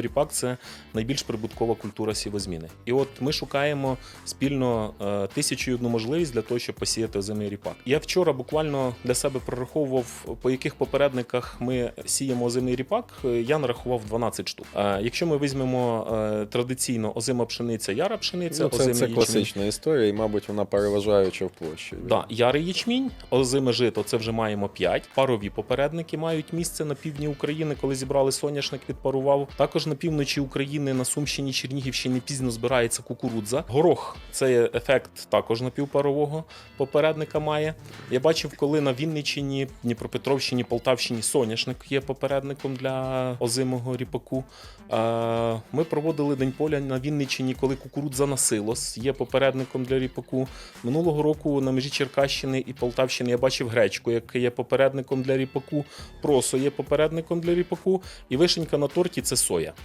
Ріпак це найбільш прибуткова культура сівозміни. І от ми шукаємо спільно е, тисячу і одну можливість для того, щоб посіяти озимий ріпак. Я вчора буквально для себе прораховував, по яких попередниках ми сіємо озимий ріпак. Е, Я нарахував 12 штук. Е, Якщо ми візьмемо традиційно озима пшениця, яра пшениця, Ну, це, озимий це ячмінь. класична історія, і, мабуть, вона переважаюча в площі. Да, ярий ячмінь, озиме жито це вже маємо 5. Парові попередники мають місце на півдні України, коли зібрали соняшник, відпарував. Також на півночі України, на Сумщині, Чернігівщині пізно збирається кукурудза. Горох це ефект також напівпарового попередника має. Я бачив, коли на Вінниччині, Дніпропетровщині, Полтавщині соняшник є попередником для озимого ріпаку. Е, Ми проводили день поля на Вінниччині, коли кукурудза на силос є попередником для ріпаку. Минулого року на межі Черкащини і Полтавщини я бачив гречку, яка є попередником для ріпаку. Просо є попередником для ріпаку. І вишенька на торті це соя.